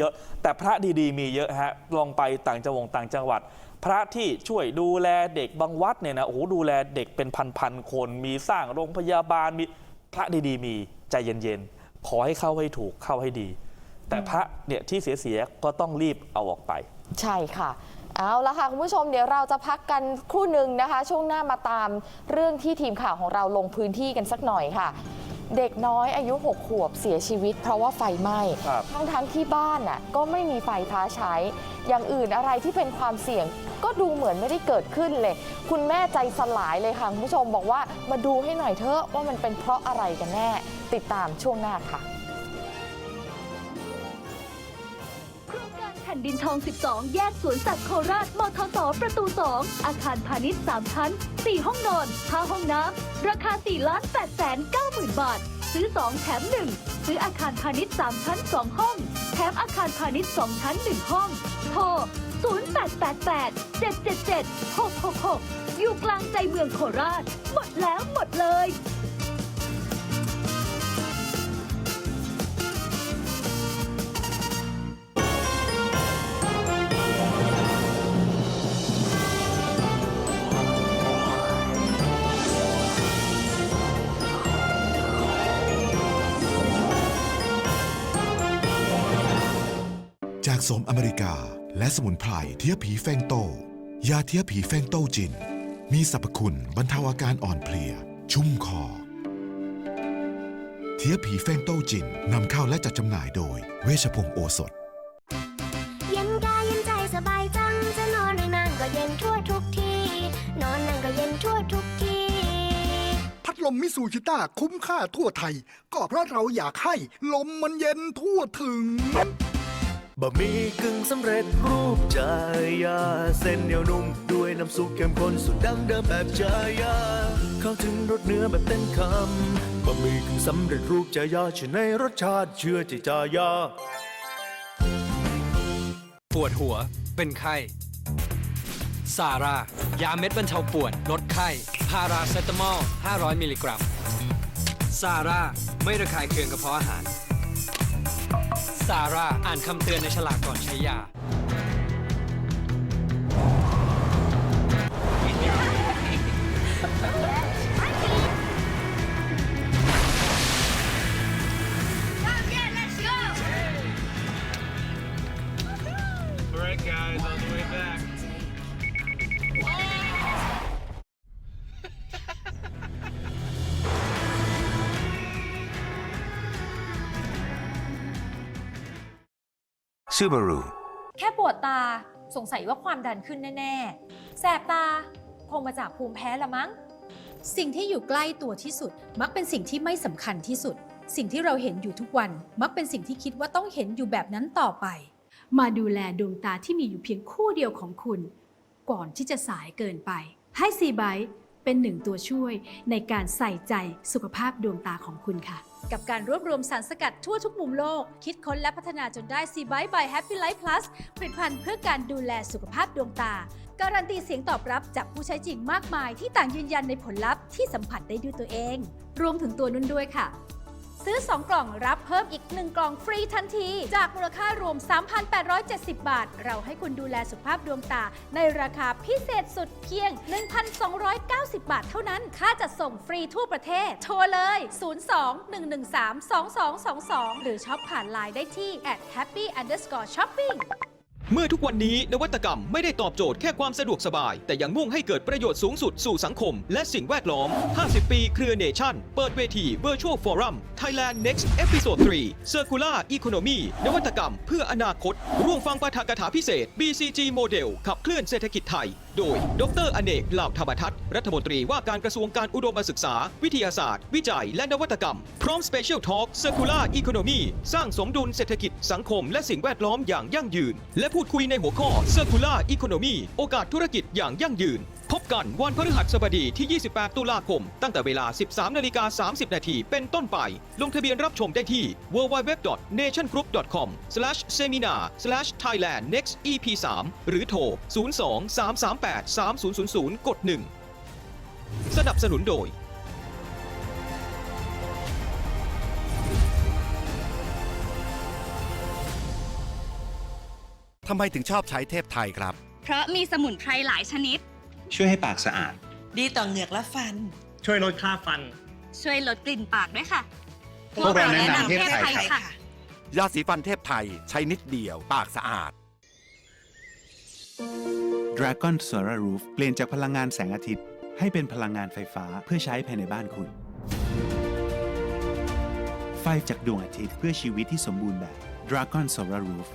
เยอะ แต่พระดีๆ มีเยอะฮะลองไปต่างจังหวัดต่างจังหวัด พระที่ช่วยดูแลเด็กบางวัดเนี่ยนะโอ้โหดูแลเด็กเป็นพันๆคน มีสร้างโรงพยาบาลมีพระดีๆ มีใจเย็นๆขอให้เข้าให้ถูกเข้าให้ดี แต่พระเนี่ยที่เสียๆก็ต้องรีบเอาออกไป ใช่ค่ะเอาละค่ะ คุณผู้ชมเดี๋ยวเราจะพักกันครู่หนึ่งนะคะ ช่วงหน้ามาตามเรื่องที่ทีมข่าวของเราลงพื้นที่กันสักหน่อยค่ะ เด็กน้อยอายุ 6 ขวบเสียชีวิต เพราะว่าไฟไหม้ครับทั้งทั้งๆที่บ้านน่ะก็ไม่มีไฟฟ้าใช้ อย่างอื่นอะไรที่เป็นความเสี่ยง ก็ดูเหมือนไม่ได้เกิดขึ้นเลย คุณแม่ใจสลายเลยค่ะคุณผู้ชมบอกว่ามาดูให้หน่อยเถอะว่ามันเป็นเพราะอะไรกันแน่ ติดตามช่วงหน้าค่ะ ผ่นดินทอง 12 แยกสวนสัตว์โคราช มทสประตู 2 อาคารพาณิชย์ 3 ชั้น 4 ห้องนอน 5 ห้องน้ำ ราคา 4 ล้าน8แสน9หมื่นบาท ซื้อ 2 แถม 1 ซื้ออาคารพาณิชย์ 3 ชั้น 2 ห้อง แถมอาคารพาณิชย์ 2 ชั้น 1 ห้อง โทร 0888 777 666 อยู่กลางใจเมืองโคราช หมดแล้วหมดเลย จากโสมอเมริกาและสมุนไพรเทียผีแฟงโต ยาเทียผีแฟงโตจิน มีสรรพคุณบรรเทาอาการอ่อนเพลีย ชุ่มคอ เทียผีแฟงโตจินนำเข้าและจัดจำหน่ายโดย เวชพงศ์โอสถ เย็นกายเย็นใจสบายจัง จะนอนหรือนานก็เย็นทั่วทุกที่นอนนั่งก็เย็นทั่วทุกที่พัดลมมิสูชิต้าคุ้มค่าทั่วไทย ก็เพราะเราอยากให้ลมมันเย็นทั่วถึง บะหมี่กึ่งสำเร็จรูปจายา เส้นเหนียวนุ่มด้วยน้ำซุปเข้มข้นสุดดั้งเดิมแบบจายา เข้าถึงรสเนื้อแบบเต็มคำบะหมี่กึ่งสำเร็จรูปจายาชื่อในรสชาติเชื่อใจจายา ปวดหัว เป็นไข้ซาร่ายาเม็ดบรรเทาปวด ลดไข้ พาราเซตามอล 500 มิลลิกรัมซาร่า ไม่ระคายเคืองกระเพาะอาหาร ซาร่า อ่านคำเตือนในฉลากก่อนใช้ยา Subaru แค่ปวดตาสงสัยว่าความดันขึ้นแน่ ๆ แสบตาคงมาจากภูมิแพ้ละมั้ง สิ่งที่อยู่ใกล้ตัวที่สุด มักเป็นสิ่งที่ไม่สำคัญที่สุด สิ่งที่เราเห็นอยู่ทุกวัน มักเป็นสิ่งที่คิดว่าต้องเห็นอยู่แบบนั้นต่อไป มาดูแลดวงตาที่มีอยู่เพียงคู่เดียวของคุณ ก่อนที่จะสายเกินไป ให้ซีไบ เป็นหนึ่งตัวช่วยในการใส่ใจสุขภาพดวงตาของคุณค่ะ กับการรวบรวมสารสกัดทั่วทุกมุมโลก คิดค้นและพัฒนาจนได้ซีไบ by Happy Life Plus ผลิตภัณฑ์เพื่อการดูแลสุขภาพดวงตา การันตีเสียงตอบรับจากผู้ใช้จริงมากมาย ที่ต่างยืนยันในผลลัพธ์ที่สัมผัสได้ด้วยตัวเอง รวมถึงตัวนุ่นด้วยค่ะ ซื้อ 2 กล่องรับเพิ่มอีก 1 กล่องฟรีทันที จากมูลค่ารวม 3,870 บาท เราให้คุณดูแลสุขภาพดวงตา ในราคาพิเศษสุดเพียง 1,290 บาทเท่านั้น ค่าจัดส่งฟรีทั่วประเทศ โทรเลย 02-113-2222 หรือช็อปผ่านไลน์ได้ที่ at happy underscore shopping เมื่อทุกวันนี้นวัตกรรมไม่ได้ตอบโจทย์แค่ความสะดวกสบาย แต่ยังมุ่งให้เกิดประโยชน์สูงสุดสู่สังคม และสิ่งแวดล้อม 50 ปีเครือเนชั่น เปิดเวที Virtual Forum Thailand Next Episode 3 Circular Economy นวัตกรรมเพื่ออนาคต ร่วมฟังปาฐกถาพิเศษ BCG Model ขับเคลื่อนเศรษฐกิจไทยโดย ดรอเนกเหล่าธรรมทัศน์รัฐมนตรีว่าการกระทรวงการอุดมศึกษา วิทยาศาสตร์ วิจัย และนวัตกรรม พร้อม Special Talk Circular Economy สร้างสมดุลเศรษฐกิจสังคม และสิ่งแวดล้อมอย่างยั่งยืน และพูดคุยในหัวข้อเซอร์คูลาร์อีโคโอกาสธุรกิจอย่างยั่งยืน กันวันพฤหัสบดีที่ 28 ตุลาคม ตั้งแต่เวลา 13นาฬิกา30 นาทีเป็นต้นไป ลงทะเบียนรับชมได้ที่ www.nationgroup.com/seminar/thailand next ep 3 หรือโทร 02-338-3000 กด 1 สนับสนุนโดยทำไมถึงชอบใช้เทพไทยครับ เพราะมีสมุนไพรหลายชนิด ช่วยให้ปากสะอาด ดีต่อเหงือกและฟัน ช่วยลดค่าฟัน ช่วยลดกลิ่นปากด้วยค่ะพวกเราแนะนำเทพไทยครับค่ะ ยาสีฟันเทพไทยใช้นิดเดียวปากสะอาด Dragon Solar Roof เปลี่ยนจากพลังงานแสงอาทิตย์ ให้เป็นพลังงานไฟฟ้าเพื่อใช้ภายในบ้านคุณ ไฟจากดวงอาทิตย์เพื่อชีวิตที่สมบูรณ์แบบ Dragon Solar Roof